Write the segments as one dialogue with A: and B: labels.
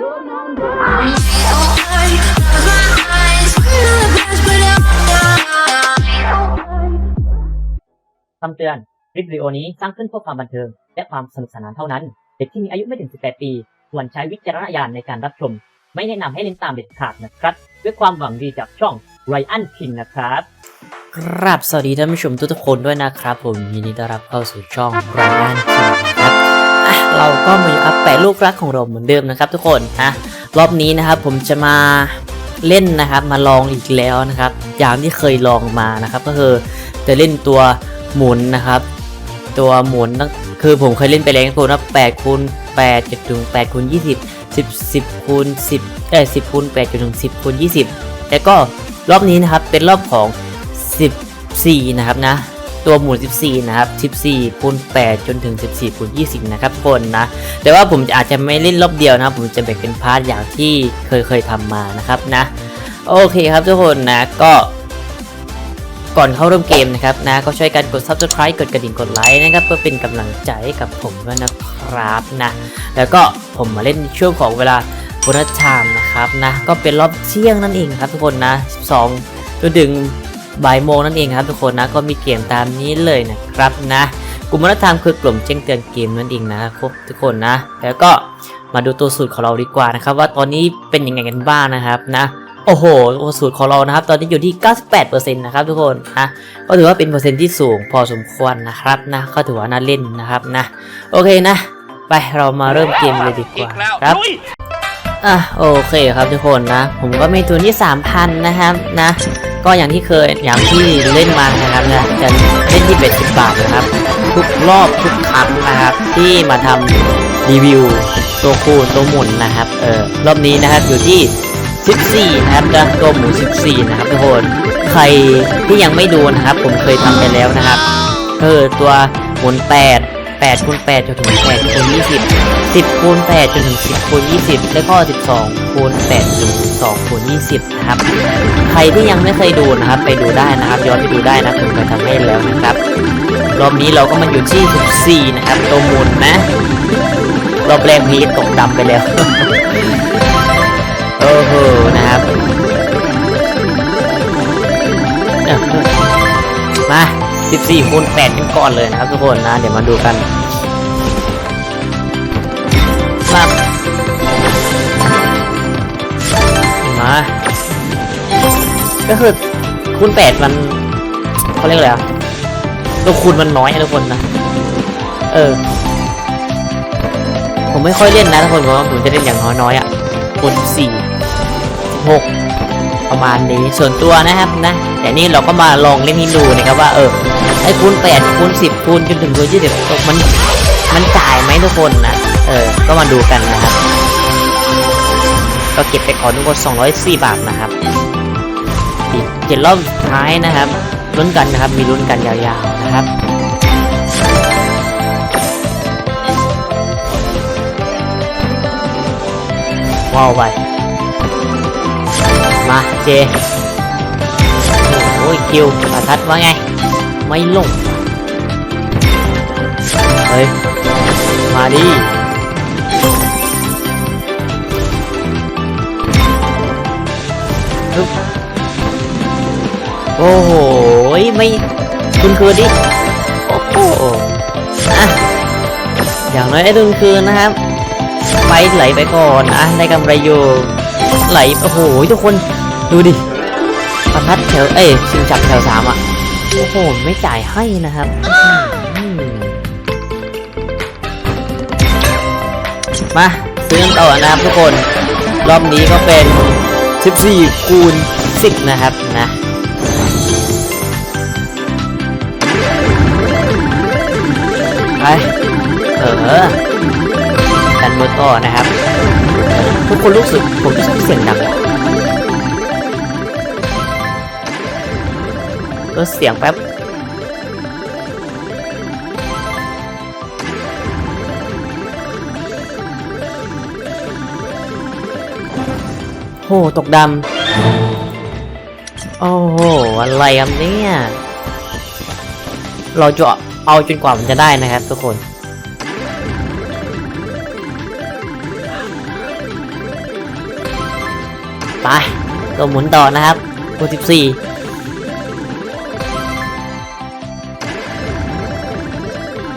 A: คำเตือน คลิปวิดีโอนี้สร้างขึ้นเพื่อความบันเทิง และความสนุกสนานเท่านั้น เด็กที่มีอายุไม่ถึง 18 ปีควรใช้วิจารณญาณในการรับชม ไม่แนะนำให้เล่นตามเด็ดขาดนะครับ ด้วยความหวังดีจากช่องไรอันคิงนะครับ
B: ครับสวัสดีท่านผู้ชมทุกๆคนด้วยนะครับ ผมยินดีต้อนรับเข้าสู่ช่องไรายงานคิงนะครับ เราก็มาอยู่อัพแปะลูกรักของเราเหมือนเดิมนะครับ ทุกคนนะรอบนี้นะครับผมจะมาเล่นนะครับมาลองอีกแล้วนะครับ อย่างที่เคยลองมานะครับ ก็คือจะเล่นตัวหมุนนะครับ ตัวหมุนตั้งคือผมเคยเล่นไปแล้วคุณว่า8คูณ8จนถึง8คูณ20 10 10คูณ10เอ้ย10คูณ8จนถึง10คูณ20แล้วก็รอบนี้นะครับเป็นรอบของ14นะครับนะ ตัวหมุน 14 นะครับ 14คูณ8จนถึง 14คูณ20 นะครับคนนะ แต่ว่าผมอาจจะไม่เล่นรอบเดียวนะ ผมจะแบ่งเป็นพาร์ทอย่างที่เคยเคยทำมานะครับนะ โอเคครับทุกคนนะ ก็ก่อนเข้าเริ่มเกมนะครับนะ ก็ช่วยกันกด subscribe กดกระดิ่งกดไลค์นะครับ เพื่อเป็นกำลังใจให้กับผมด้วยนะครับนะ แล้วก็ผมมาเล่นในช่วงของเวลาบนชามนะครับนะ ก็เป็นรอบเที่ยงนั่นเองครับทุกคนนะ 12จนถึง บ่ายโมงนั่นเองครับทุกคนนะก็มีเกมตามนี้เลยนะครับนะกลุ่มวัฒนธรรมคือกลุ่มแจ้งเตือนเกมนั่นเองนะครับทุกคนนะ แล้วก็มาดูตัวสูตรของเราดีกว่านะครับ ว่าตอนนี้เป็นยังไงกันบ้างนะครับนะโอ้โหตัวสูตรของเรานะครับ ตอนนี้อยู่ที่ 98%นะครับทุกคนนะก็ถือว่าเป็นเปอร์เซ็นต์ที่สูงพอสมควรนะครับนะก็ถือว่าน่าเล่นนะครับนะ โอเคนะ ไปเรามาเริ่มเกมเลยดีกว่าครับ อะโอเคครับทุกคนนะ ผมก็มีทุนที่ 3,000 นะครับนะ ก็อย่างที่เคยอย่างที่เล่นมานะครับนะจะเล่นที่เบ็ดสิบบาทนะครับ ทุกรอบทุกครั้งนะครับ ที่มาทำรีวิวตัวคูณตัวหมุนนะครับเออรอบนี้นะครับอยู่ที่14นะครับนะตัวหมู 14 นะครับทุกคน ใครที่ยังไม่ดูนะครับ ผมเคยทำไปแล้วนะครับ เออ ตัวหมุน8 8คูณ8จนถึง8คูณ20 10คูณ8จนถึง10คูณ20 แล้วก็ 12คูณ8ถึง12คูณ20นะครับ ใครที่ยังไม่เคยดูนะครับ ไปดูได้นะครับ ย้อนไปดูได้นะผมเคยทำให้แล้วนะครับ รอบนี้เราก็มาอยู่ที่ 14 นะครับ ตัวมุนนะ รอบแรกนี้ตกดำไปแล้ว โอ้โห นะครับ มา 14คูณ8กันก่อนเลยนะครับทุกคนนะ เดี๋ยวมาดูกันมามาก็คือคูณ8มันเขาเรียกอะไรอะตัวคูณมันน้อยนะทุกคนนะ เออ ผมไม่ค่อยเล่นนะทุกคนผมจะเล่นอย่างน้อยๆอะคูณสี่หก ประมาณนี้ส่วนตัวนะครับนะแต่นี่เราก็มาลองเล่นให้ดูนะครับว่าเออไอ้คูณแปดคูณสิบคูณจนถึงคูณยี่สิบมันมันจ่ายไหมทุกคนนะเออก็มาดูกันนะครับ ก็เก็บไปก่อนทุกคน204บาทนะครับอีกเจ็ดรอบสุดท้ายนะครับลุ้นกันนะครับมีลุ้นกันยาวๆนะครับว้าวไป มาเจโอ้ยคิวประทัดว่าไง ไม่ลง เฮ้ย มาดิโอ้โหไม่คุณคืนดิ โอ้โหอะอย่างน้อยไอ้ดุนคืนนะครับ ไปไหลไปก่อน อะ ได้กำไรอยู่ไหล โอ้โห ทุกคน ดูดิประทัดแถวเอ้ยชิงจับแถวสามอะ โอ้โห ไม่จ่ายให้นะครับมาซื้อกันต่อนะครับทุกคน รอบนี้ก็เป็น 14 คูณ 10 นะครับนะไปเออกันมือต่อนะครับ ทุกคนรู้สึกผมรู้สึกเสียงดัง ลดเสียงแป๊บโหตกดำ โอ้อะไรอะเนี่ย เราจะเอาจนกว่ามันจะได้นะครับทุกคนไปตัวหมุนต่อนะครับตัว14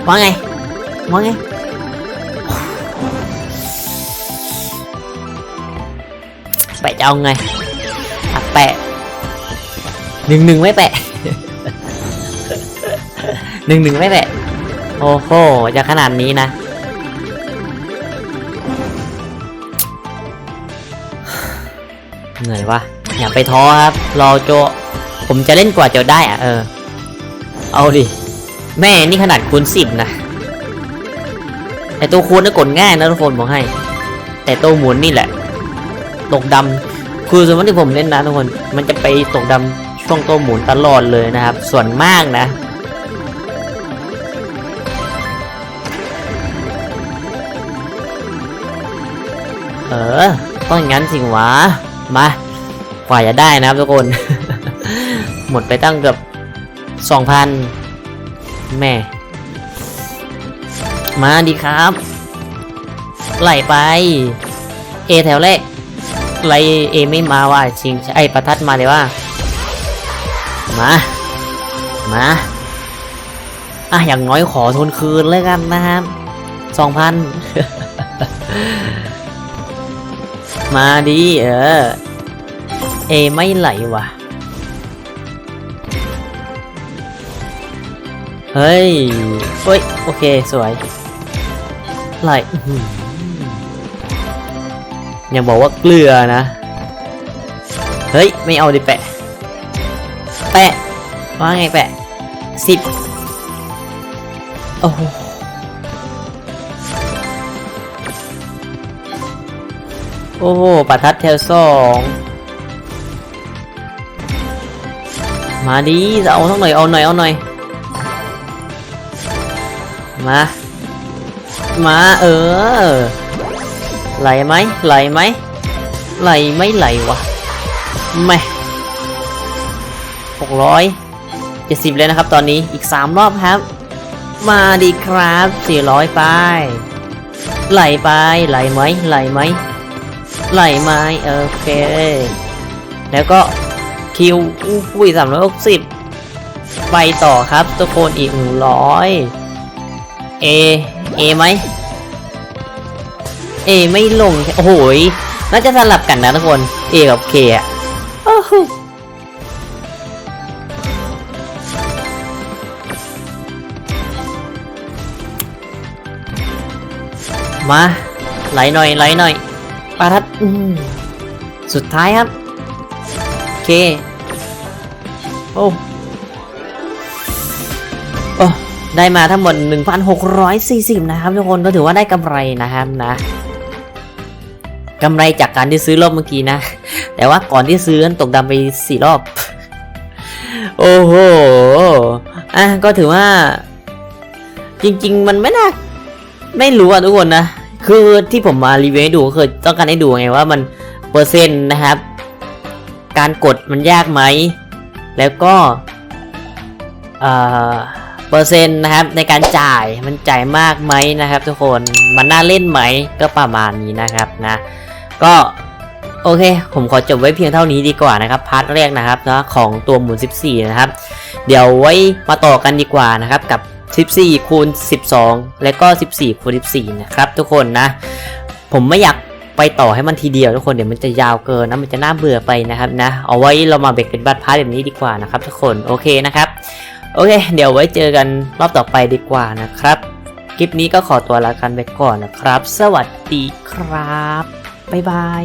B: ว่าไงว่าไงแปะจะเอาไงอะแปะหนึ่งหนึ่งไม่แปะหนึ่งหนึ่งไม่แปะโอ้โหจะขนาดนี้นะเหนื่อยวะอย่าไปท้อครับ รอโจ ผมจะเล่นกว่าจะได้อะเออ เอาดิ แม่นี่ขนาดคูณสิบนะแต่ตัวคูณน่ะกดง่ายนะทุกคนบอกให้ แต่ตัวหมุนนี่แหละ ตกดำคือสมมติที่ผมเล่นนะทุกคน มันจะไปตกดำช่วงตัวหมุนตลอดเลยนะครับ ส่วนมากนะเออต้องอย่างนั้นสิวะมากว่าจะได้นะครับทุกคน หมดไปตั้งเกือบสองพัน แม่ มาดีครับ ไหลไป เอแถวแรกไลเอไม่มาว่าจริงไอประทัดมาเลยว่า มา มาอะอย่างน้อยขอทนคืนเลยกันนะครับสองพันมาดีเออ เอไม่ไหลว่ะ เฮ้ยเฮ้ย โอเค สวยไหลอย่าบอกว่าเกลือนะ เฮ้ย ไม่เอาดิแปะ แปะ ว่าไงแปะสิบโอ้โหโอ้โหประทัดแถวสองมาดิจะเอาสักหน่อย เอาหน่อย เอาหน่อย มา มาเออ ไหลไหมไหลไหมไหลไม่ไหลวะไม่หกร้อยเจ็ดสิบเลยนะครับตอนนี้อีกสามรอบครับ มาดีครับสี่ร้อยไป ไหลไปไหลไหมไหลไหมไหลไหมโอเค แล้วก็คิวอุ้ยสามร้อยหกสิบไปต่อครับทุกคนอีกหนึ่งร้อย เอ เอไหมเอไม่ลง โอ้โหยน่าจะสลับกันนะทุกคน เอกับเคอะมาไหลหน่อยไหลหน่อยปาทัดสุดท้ายครับ เค โอ้ ได้มาทั้งหมด 1,640 นะครับทุกคนก็ถือว่าได้กำไรนะครับนะกำไรจากการที่ซื้อรอบเมื่อกี้นะ แต่ว่าก่อนที่ซื้อนตกดำไปสี่รอบ โอ้โหอะก็ถือว่า จริง ๆ มันไม่น่าไม่รู้อะทุกคนนะ คือที่ผมมารีวิวให้ดูก็คือต้องการให้ดูไงว่ามันเปอร์เซ็นต์นะครับ การกดมันยากไหม แล้วก็เอ่อ เปอร์เซ็นต์นะครับในการจ่ายมันจ่ายมากไหมนะครับ ทุกคนมันน่าเล่นไหมก็ประมาณนี้นะครับนะก็โอเค ผมขอจบไว้เพียงเท่านี้ดีกว่านะครับพาร์ทแรกนะครับนะของตัวหมุน 14 นะครับ เดี๋ยวไว้มาต่อกันดีกว่านะครับกับ 14คูณ12 และก็ 14คูณ14 นะครับ ทุกคนนะ ผมไม่อยากไปต่อให้มันทีเดียวทุกคนเดี๋ยวมันจะยาวเกินนะมันจะน่าเบื่อไปนะครับนะ เอาไว้เรามาเบรกเป็นบัตรพาร์ทแบบนี้ดีกว่านะครับ ทุกคนโอเคนะครับ โอเค เดี๋ยวไว้เจอกันรอบต่อไปดีกว่านะครับ คลิปนี้ก็ขอตัวลากันไปก่อนนะครับ สวัสดีครับ บ๊ายบาย